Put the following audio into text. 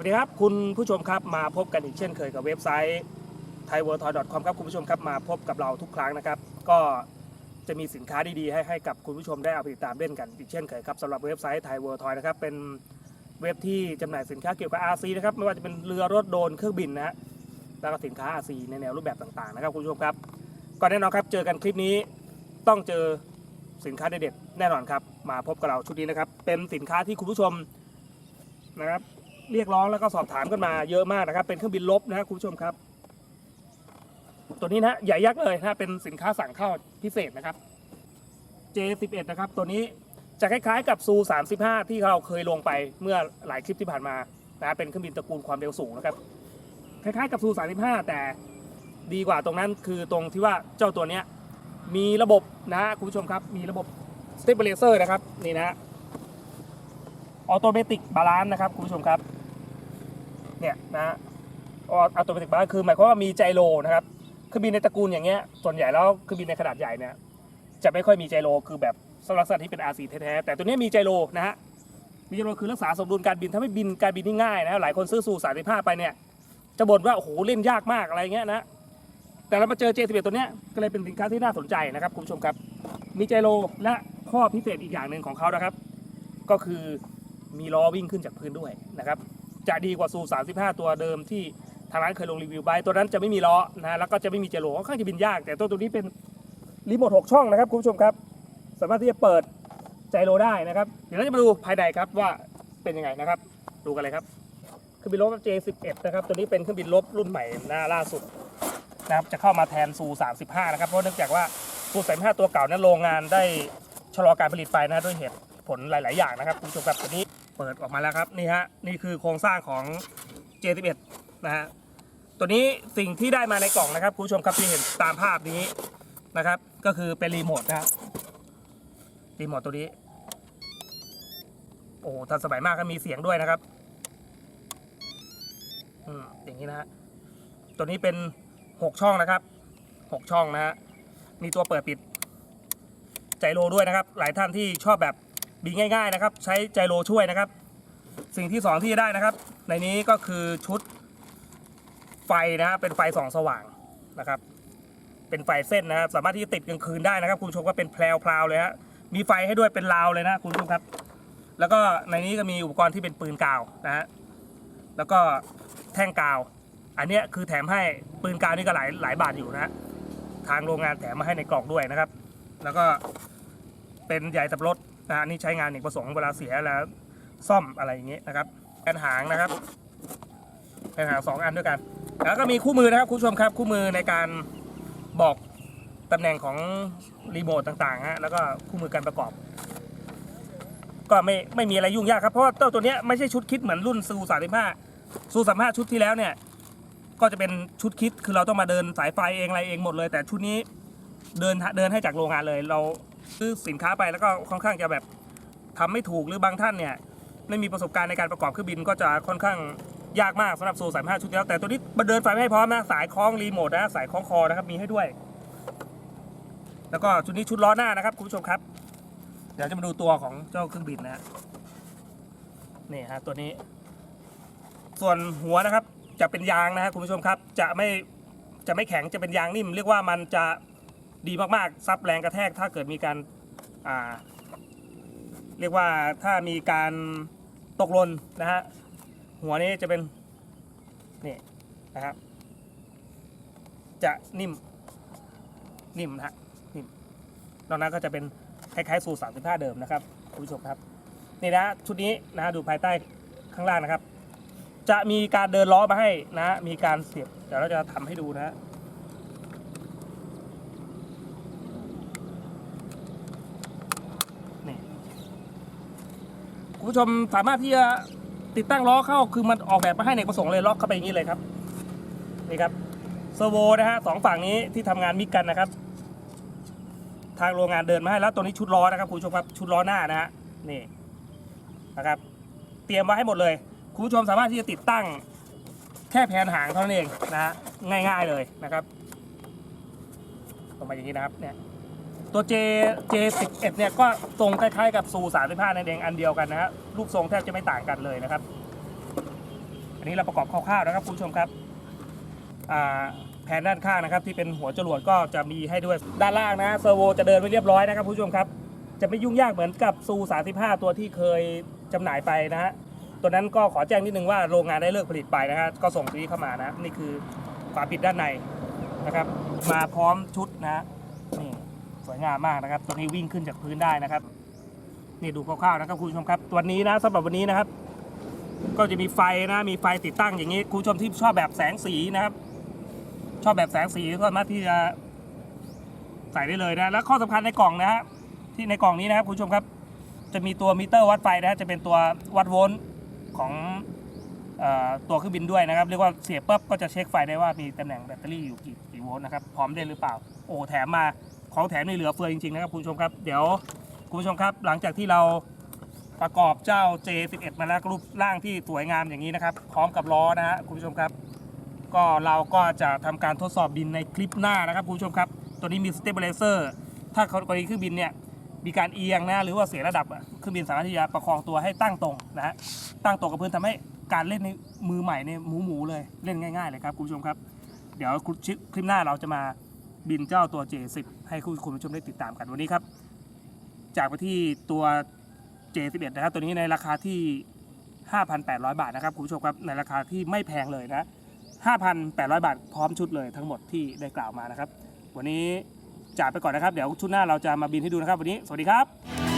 วัสดีครับ คุณผู้ชมครับมาพบกันอีกเช่นเคยกับเว็บไซต์ thaiworldtoy.com ครับคุณผู้ชมครับมาพบกับเราทุกครั้งนะครับ ก็จะมีสินค้าดีๆให้ให้กับคุณผู้ชมได้เอาไปติดตามเล่นกันอีกเช่นเคยครับสำหรับเว็บไซต์ thaiworldtoy นะครับเป็นเว็บที่จำหน่ายสินค้าเกี่ยวกับ RC นะครับไม่ว่าจะเป็นเรือรถโดรนเครื่องบินนะฮะแล้วก็สินค้า RC ในแนวรูปแบบต่างๆนะครับคุณผู้ชมครับก็แน่นอนครับเจอกันคลิปนี้ต้องเจอสินค้าเด็ดๆแน่นอนครับมาพบกับเราชุดนี้นะครับเป็นสินค้าที่คุณผู้ชมนะครับ เรียกร้องแล้วก็สอบถามกันมาเยอะมากนะครับ เป็นเครื่องบินลบนะครับคุณผู้ชมครับ ตัวนี้นะใหญ่ยักษ์เลยนะเป็นสินค้าสั่งเข้าพิเศษนะครับ J11 นะครับ ตัวนี้จะคล้ายๆกับซู35 ที่เราเคยลงไปเมื่อหลายคลิปที่ผ่านมานะเป็นเครื่องบินตระกูลความเร็วสูงนะครับ คล้ายๆกับซู35 แต่ดีกว่าตรงนั้นคือตรงที่ว่าเจ้าตัวเนี้ยมีระบบนะคุณผู้ชมครับ มีระบบ stabilizer นะครับ นี่นะออโตเมติกบาลานซ์นะครับ คุณผู้ชมครับ เนี่ยนะออโตเมติบาลานคือหมายความว่ามีไจโรนะครับเครื่องบินในตระกูลอย่างเงี้ยส่วนใหญ่แล้วเครื่องบินในขนาดใหญ่เนี่ยจะไม่ค่อยมีไจโรคือแบบสำหรับลักษณะที่เป็น RC แท้ๆแต่ตัวนี้มีไจโรนะฮะมีไจโรคือรักษาสมดุลการบินทำให้บินการบินที่ง่ายนะหลายคนซื้อสู35ไปเนี่ยจะบ่นว่าโอ้โหเล่นยากมากอะไรเงี้ยนะแต่เรามาเจอ J11 ตัวเนี้ยก็เลยเป็นสินค้าที่น่าสนใจนะครับคุณผู้ชมครับ มีไจโรและข้อพิเศษอีกอย่างหนึ่งของเขานะครับ ก็คือมีล้อวิ่งขึ้นจากพื้นด้วยนะครับ จะดีกว่าซู35 ตัวเดิมที่ทางร้านเคยลงรีวิวไปตัวนั้นจะไม่มีล้อนะแล้วก็จะไม่มีเจโรค่อนข้างจะบินยาก แต่ตัวตัวนี้เป็นรีโมท6ช่องนะครับคุณผู้ชมครับ สามารถที่จะเปิดไจโรได้นะครับ เดี๋ยวเราจะมาดูภายในครับว่าเป็นยังไงนะครับ ดูกันเลยครับเครื่องบินลบ J11 นะครับตัวนี้เป็นเครื่องบินลบรุ่นใหม่หน้าล่าสุดนะครับจะเข้ามาแทนซู35นะครับเพราะเนื่องจากว่าซู35ตัวเก่านั้นโรงงานได้ชะลอการผลิตไปนะด้วยเหตุผลหลาย ๆ อย่างนะครับคุณผู้ชมครับตัวนี้ เปิดออกมาแล้วครับนี่ฮะนี่คือโครงสร้างของ J11 นะฮะตัวนี้สิ่งที่ได้มาในกล่องนะครับคุณผู้ชมครับที่เห็นตามภาพนี้นะครับ ก็คือเป็นรีโมทนะรีโมทตัวนี้ โอ้ทันสมัยมากครับมีเสียงด้วยนะครับอืมอย่างนี้นะฮะตัวนี้เป็น6ช่องนะครับ6ช่องนะฮะมีตัวเปิดปิดไจโรด้วยนะครับ หลายท่านที่ชอบแบบ บินง่ายๆนะครับ ใช้ไจโรช่วยนะครับ สิ่งที่สองที่จะได้นะครับ ในนี้ก็คือชุดไฟนะครับเป็นไฟสองสว่างนะครับ เป็นไฟเส้นนะครับ สามารถที่จะติดกลางคืนได้นะครับ คุณผู้ชมก็เป็นแพลวๆเลยฮะมีไฟให้ด้วยเป็นราวเลยนะคุณผู้ชมครับ แล้วก็ในนี้ก็มีอุปกรณ์ที่เป็นปืนกาวนะฮะแล้วก็แท่งกาว อันนี้คือแถมให้ปืนกาวนี่ก็หลายหลายบาทอยู่นะฮะทางโรงงานแถมมาให้ในกล่องด้วยนะครับ แล้วก็เป็นใหญ่สับปะรถ นะฮะอันนี่ใช้งานเอกประสงค์เวลาเสียแล้วซ่อมอะไรอย่างเงี้ยนะครับแผ่นหางนะครับแผ่นหางสองอันด้วยกัน แล้วก็มีคู่มือนะครับคุณผู้ชมครับคู่มือในการบอกตำแหน่งของรีโมทต่างๆฮะแล้วก็คู่มือการประกอบ ก็ไม่ไม่มีอะไรยุ่งยากครับเพราะว่าเจ้าตัวเนี้ยไม่ใช่ชุดคิดเหมือนรุ่นซูสามสิบห้าซูสามห้าชุดที่แล้วเนี่ยก็จะเป็นชุดคิดคือเราต้องมาเดินสายไฟเองอะไรเองหมดเลย แต่ชุดนี้เดินเดินให้จากโรงงานเลยเรา ซื้อสินค้าไปแล้วก็ค่อนข้างจะแบบทำไม่ถูกหรือบางท่านเนี่ยไม่มีประสบการณ์ในการประกอบเครื่องบินก็จะค่อนข้างยากมากสำหรับโซ่สามห้าชุดแล้ว แต่ตัวนี้มาเดินไฟไม่ให้พร้อมนะสายคล้องรีโมทนะสายคล้องคอนะครับมีให้ด้วย แล้วก็ชุดนี้ชุดล้อหน้านะครับคุณผู้ชมครับ เดี๋ยวจะมาดูตัวของเจ้าเครื่องบินนะฮะนี่ฮะตัวนี้ ส่วนหัวนะครับจะเป็นยางนะฮะคุณผู้ชมครับ จะไม่จะไม่แข็งจะเป็นยางนิ่ม เรียกว่ามันจะ ดีมากๆซับแรงกระแทกถ้าเกิดมีการอ่าเรียกว่าถ้ามีการตกหล่นนะฮะหัวนี้จะเป็นนี่นะครับจะนิ่มนิ่มนะฮะนิ่มนอกนั้นก็จะเป็นคล้ายๆสูตร35เดิมนะครับคุณผู้ชมครับนี่นะชุดนี้นะฮะดูภายใต้ข้างล่างนะครับ จะมีการเดินล้อมาให้นะ มีการเสียบเดี๋ยวเราจะทำให้ดูนะ นี่ คุณ ผู้ชมสามารถที่จะติดตั้งล้อเข้าคือมันออกแบบมาให้ในประสงค์เลยล็อกเข้าไปอย่างนี้เลยครับนี่ครับเซอร์โวนะฮะสองฝั่งนี้ที่ทำงานมิกกันนะครับ ทางโรงงานเดินมาให้แล้วตัวนี้ชุดล้อนะครับคุณผู้ชมครับชุดล้อหน้านะฮะนี่นะครับ เตรียมไว้ให้หมดเลยคุณผู้ชมสามารถที่จะติดตั้งแค่แผนหางเท่านั้นเองนะฮะง่าย ๆเลยนะครับลงมาอย่างนี้นะครับเนี่ย ตัว J J11 เนี่ยก็ทรงคล้ายๆกับซู35นั่นเองอันเดียวกันนะฮะรูปทรงแทบจะไม่ต่างกันเลยนะครับ อันนี้เราประกอบคร่าวๆนะครับคุณผู้ชมครับแผนด้านข้างนะครับ ที่เป็นหัวจรวดก็จะมีให้ด้วยด้านล่างนะเซอร์โวจะเดินไว้เรียบร้อยนะครับคุณผู้ชมครับ จะไม่ยุ่งยากเหมือนกับซู35ตัวที่เคยจำหน่ายไปนะฮะตัวนั้นก็ขอแจ้งนิดนึงว่าโรงงานได้เลิกผลิตไปนะฮะก็ส่งซีเข้ามานะนี่คือฝาปิดด้านในนะครับ มาพร้อมชุดนะฮะ วยงามมากนะครับ ตัวนี้วิ่งขึ้นจากพื้นได้นะครับนี่ดูคร่าวๆนะครับคุณผู้ชมครับตัวนี้นะสำหรับวันนี้นะครับ ก็จะมีไฟนะมีไฟติดตั้งอย่างนี้คุณผู้ชมที่ชอบแบบแสงสีนะครับ ชอบแบบแสงสีก็สามารถที่จะใส่ได้เลยนะแล้วข้อสำคัญในกล่องนะฮะที่ในกล่องนี้นะครับคุณผู้ชมครับ จะมีตัวมิเตอร์วัดไฟนะฮะจะเป็นตัววัดโวลต์ของตัวเครื่องบินด้วยนะครับ เรียกว่าเสียบปุ๊บก็จะเช็คไฟได้ว่ามีตำแหน่งแบตเตอรี่อยู่กี่กี่โวลต์นะครับพร้อมได้หรือเปล่า โอ้แถมมา ของแถมในเหลือเฟือจริงๆนะครับคุณผู้ชมครับเดี๋ยวคุณผู้ชมครับ หลังจากที่เราประกอบเจ้า J11 มาแล้วรูปร่างที่สวยงามอย่างนี้นะครับ พร้อมกับล้อนะฮะคุณผู้ชมครับ ก็เราก็จะทำการทดสอบบินในคลิปหน้านะครับคุณผู้ชมครับ ตัวนี้มี stabilizer ถ้ากรณีเครื่องบินเนี่ยมีการเอียงนะหรือว่าเสียระดับเครื่องบินสามารถที่จะประคองตัวให้ตั้งตรงนะฮะตั้งตรงกับพื้นทำให้การเล่นในมือใหม่เนี่ยหมูหมูเลยเล่นง่าย ๆ เลยครับคุณผู้ชมครับ เดี๋ยวคลิปหน้าเราจะมา บินเจ้าตัว J10 ให้คุณคุณผู้ชมได้ติดตามกันวันนี้ครับ จากไปที่ตัว J11 นะครับตัวนี้ในราคาที่ 5,800 บาทนะครับคุณผู้ชมครับในราคาที่ไม่แพงเลยนะ 5,800 บาทพร้อมชุดเลยทั้งหมดที่ได้กล่าวมานะครับ วันนี้จากไปก่อนนะครับ เดี๋ยวชุดหน้าเราจะมาบินให้ดูนะครับ วันนี้สวัสดีครับ